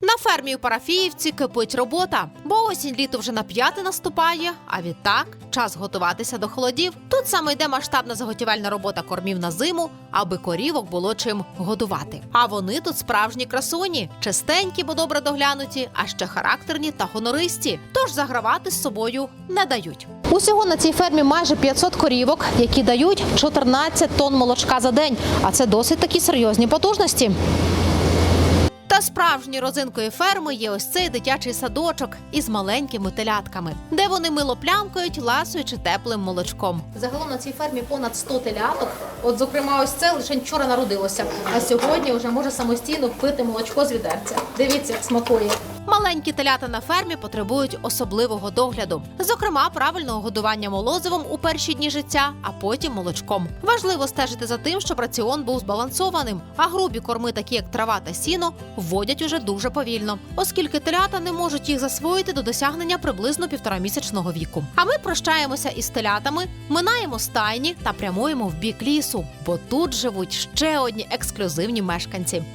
На фермі у Парафіївці кипить робота, бо осінь літо вже на п'яте наступає. А відтак час готуватися до холодів. Тут саме йде масштабна заготівельна робота кормів на зиму, аби корівок було чим годувати. А вони тут справжні красуні, чистенькі, бо добре доглянуті, а ще характерні та гонористі. Тож загравати з собою не дають. Усього на цій фермі майже 500 корівок, які дають 14 тонн молочка за день. А це досить такі серйозні потужності. Та справжньою розинкою ферми є ось цей дитячий садочок із маленькими телятками, де вони мило плямкають, ласуючи теплим молочком. Загалом на цій фермі понад 100 теляток. От, зокрема, ось це лише вчора народилося, а сьогодні вже може самостійно пити молочко з відерця. Дивіться, як смакує. Маленькі телята на фермі потребують особливого догляду, зокрема правильного годування молозивом у перші дні життя, а потім молочком. Важливо стежити за тим, щоб раціон був збалансованим, а грубі корми, такі як трава та сіно, вводять уже дуже повільно, оскільки телята не можуть їх засвоїти до досягнення приблизно півторамісячного віку. А ми прощаємося із телятами, минаємо стайні та прямуємо в бік лісу, бо тут живуть ще одні ексклюзивні мешканці.